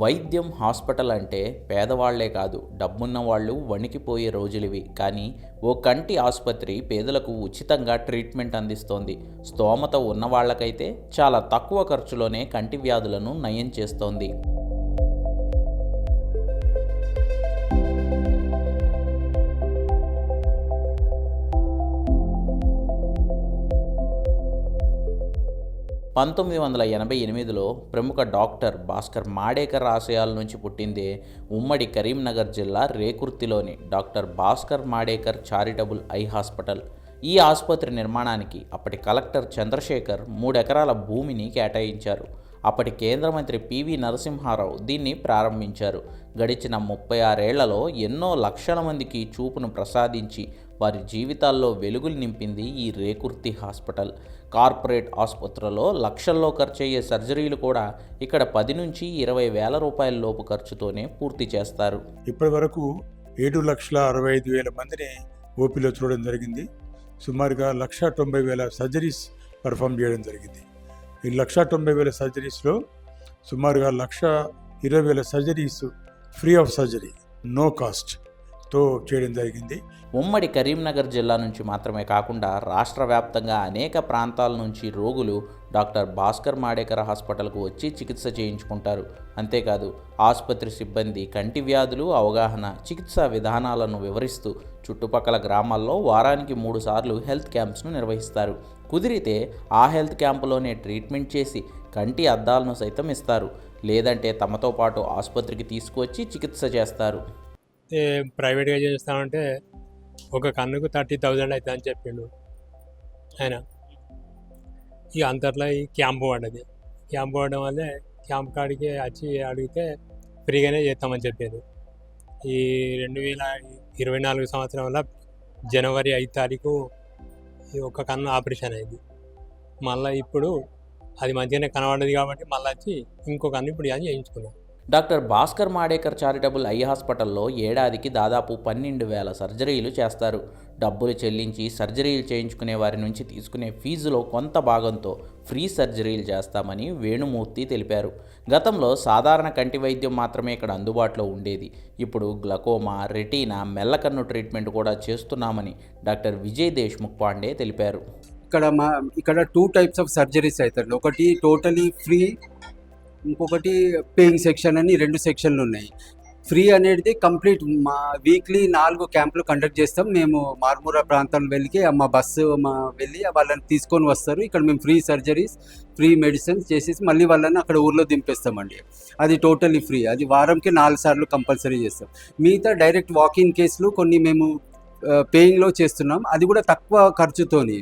వైద్యం హాస్పిటల్ అంటే పేదవాళ్ళే కాదు డబ్బున్న వాళ్ళు వణికిపోయే రోజులివి. కానీ ఓ కంటి ఆసుపత్రి పేదలకు ఉచితంగా ట్రీట్మెంట్ అందిస్తోంది. స్తోమత ఉన్నవాళ్ళకైతే చాలా తక్కువ ఖర్చులోనే కంటి వ్యాధులను నయం చేస్తోంది. పంతొమ్మిది వందల ఎనభై ఎనిమిదిలో ప్రముఖ డాక్టర్ భాస్కర్ మాడేకర్ ఆశయాల నుంచి పుట్టిందే ఉమ్మడి కరీంనగర్ జిల్లా రేకుర్తిలోని doctor Bhaskar Madekar charitable eye hospital. ఈ ఆసుపత్రి నిర్మాణానికి అప్పటి కలెక్టర్ చంద్రశేఖర్ మూడెకరాల భూమిని కేటాయించారు. అప్పటి కేంద్ర మంత్రి పివి నరసింహారావు దీన్ని ప్రారంభించారు. గడిచిన ముప్పై ఆరేళ్ళలో ఎన్నో లక్షల మందికి చూపును ప్రసాదించి వారి జీవితాల్లో వెలుగులు నింపింది ఈ రేకుర్తి హాస్పిటల్. కార్పొరేట్ ఆసుపత్రిలో లక్షల్లో ఖర్చయ్యే సర్జరీలు కూడా ఇక్కడ పది నుంచి ఇరవై వేల రూపాయల లోపు ఖర్చుతోనే పూర్తి చేస్తారు. ఇప్పటి వరకు ఏడు లక్షల అరవై ఐదు వేల మందిని ఓపీలో చూడడం జరిగింది. సుమారుగా లక్ష తొంభై వేల సర్జరీస్ పర్ఫామ్ చేయడం జరిగింది. ఈ లక్ష తొంభై వేల సర్జరీస్లో సుమారుగా లక్ష ఇరవై వేల surgeries free of surgery no cost. తో చేయడం జరిగింది. ఉమ్మడి కరీంనగర్ జిల్లా నుంచి మాత్రమే కాకుండా రాష్ట్ర వ్యాప్తంగా అనేక ప్రాంతాల నుంచి రోగులు డాక్టర్ భాస్కర్ మాడేకర్ హాస్పిటల్కు వచ్చి చికిత్స చేయించుకుంటారు. అంతేకాదు ఆసుపత్రి సిబ్బంది కంటి వ్యాధులు అవగాహన చికిత్సా విధానాలను వివరిస్తూ చుట్టుపక్కల గ్రామాల్లో వారానికి మూడు సార్లు హెల్త్ క్యాంప్స్ను నిర్వహిస్తారు. కుదిరితే ఆ హెల్త్ క్యాంపులోనే ట్రీట్మెంట్ చేసి కంటి అద్దాలను సైతం ఇస్తారు. లేదంటే తమతో పాటు ఆసుపత్రికి తీసుకువచ్చి చికిత్స చేస్తారు. ప్రైవేట్గా చేస్తామంటే ఒక కన్నుకు థర్టీ థౌజండ్ అవుతుంది అని చెప్పిండు ఆయన. ఇక అంతట్లో ఈ క్యాంప్ పడ్డది. క్యాంప్ పడడం వల్లే క్యాంప్ కాడికి వచ్చి అడిగితే ఫ్రీగానే చేస్తామని చెప్పారు. ఈ రెండు వేల ఇరవై నాలుగు సంవత్సరంలో జనవరి ఐదు తారీఖు ఈ ఒక కన్ను ఆపరేషన్ అయింది. మళ్ళీ ఇప్పుడు అది మంచిగానే కనబడదు కాబట్టి మళ్ళీ వచ్చి ఇంకో కన్ను ఇప్పుడు అని చేయించుకున్నాం. Doctor Bhaskar Madekar charitable eye హాస్పిటల్లో ఏడాదికి దాదాపు పన్నెండు వేల సర్జరీలు చేస్తారు. డబ్బులు చెల్లించి సర్జరీలు చేయించుకునే వారి నుంచి తీసుకునే ఫీజులో కొంత భాగంతో ఫ్రీ సర్జరీలు చేస్తామని వేణుమూర్తి తెలిపారు. గతంలో సాధారణ కంటి వైద్యం మాత్రమే ఇక్కడ అందుబాటులో ఉండేది. ఇప్పుడు గ్లకోమా రెటీనా మెల్లకన్ను ట్రీట్మెంట్ కూడా చేస్తున్నామని డాక్టర్ విజయ్ దేశ్ముఖ్ పాండే తెలిపారు. ఇక్కడ మా ఇక్కడ టూ టైప్స్ ఆఫ్ సర్జరీస్ అవుతాయి ఒకటి టోటలీ ఫ్రీ ఇంకొకటి పేయింగ్ సెక్షన్ అని రెండు సెక్షన్లు ఉన్నాయి. ఫ్రీ అనేది కంప్లీట్ మా వీక్లీ నాలుగు క్యాంపులు కండక్ట్ చేస్తాం. మేము మార్మూరా ప్రాంతం వెళ్ళి మా బస్సు మా వెళ్ళి వాళ్ళని తీసుకొని వస్తారు. ఇక్కడ మేము ఫ్రీ సర్జరీస్ ఫ్రీ మెడిసిన్స్ చేసేసి మళ్ళీ వాళ్ళని అక్కడ ఊర్లో దింపేస్తామండి. అది టోటలీ ఫ్రీ అది వారంకి నాలుగు సార్లు కంపల్సరీ చేస్తాం. మిగతా డైరెక్ట్ వాకింగ్ కేసులు కొన్ని మేము పేయింగ్లో చేస్తున్నాం. అది కూడా తక్కువ ఖర్చుతోని.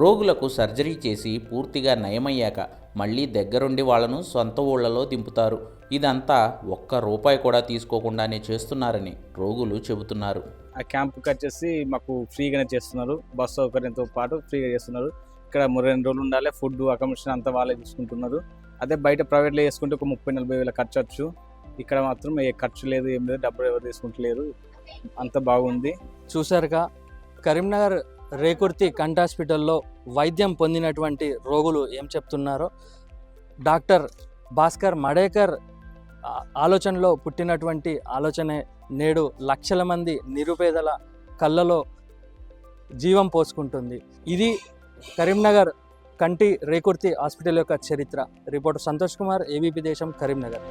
రోగులకు సర్జరీ చేసి పూర్తిగా నయమయ్యాక మళ్ళీ దగ్గరుండి వాళ్ళను సొంత ఊళ్ళలో దింపుతారు. ఇదంతా ఒక్క రూపాయి కూడా తీసుకోకుండానే చేస్తున్నారని రోగులు చెబుతున్నారు. ఆ క్యాంప్కి వచ్చేసి మాకు ఫ్రీగానే చేస్తున్నారు. బస్ సౌకర్యంతో పాటు ఫ్రీగా చేస్తున్నారు. ఇక్కడ మూడు రెండు రోజులు ఉండాలి. ఫుడ్ అకామిడేషన్ అంతా వాళ్ళే చూసుకుంటున్నారు. అదే బయట ప్రైవేట్లో చేసుకుంటే ఒక ముప్పై నలభై వేల ఖర్చు వచ్చు ఇక్కడ మాత్రం ఏ ఖర్చు లేదు ఏం లేదు డబ్బులు ఎవరు తీసుకుంటలేరు. అంత బాగుంది. చూశారుగా కరీంనగర్ రేకుర్తి కంటి హాస్పిటల్లో వైద్యం పొందినటువంటి రోగులు ఏం చెప్తున్నారో డాక్టర్ భాస్కర్ మడేకర్ ఆలోచనలో పుట్టినటువంటి ఆలోచనే నేడు లక్షల మంది నిరుపేదల కళ్ళలో జీవం పోసుకుంటుంది. ఇది కరీంనగర్ కంటి రేకుర్తి హాస్పిటల్ యొక్క చరిత్ర. రిపోర్టర్ సంతోష్ కుమార్ ఏబీపీ దేశం కరీంనగర్.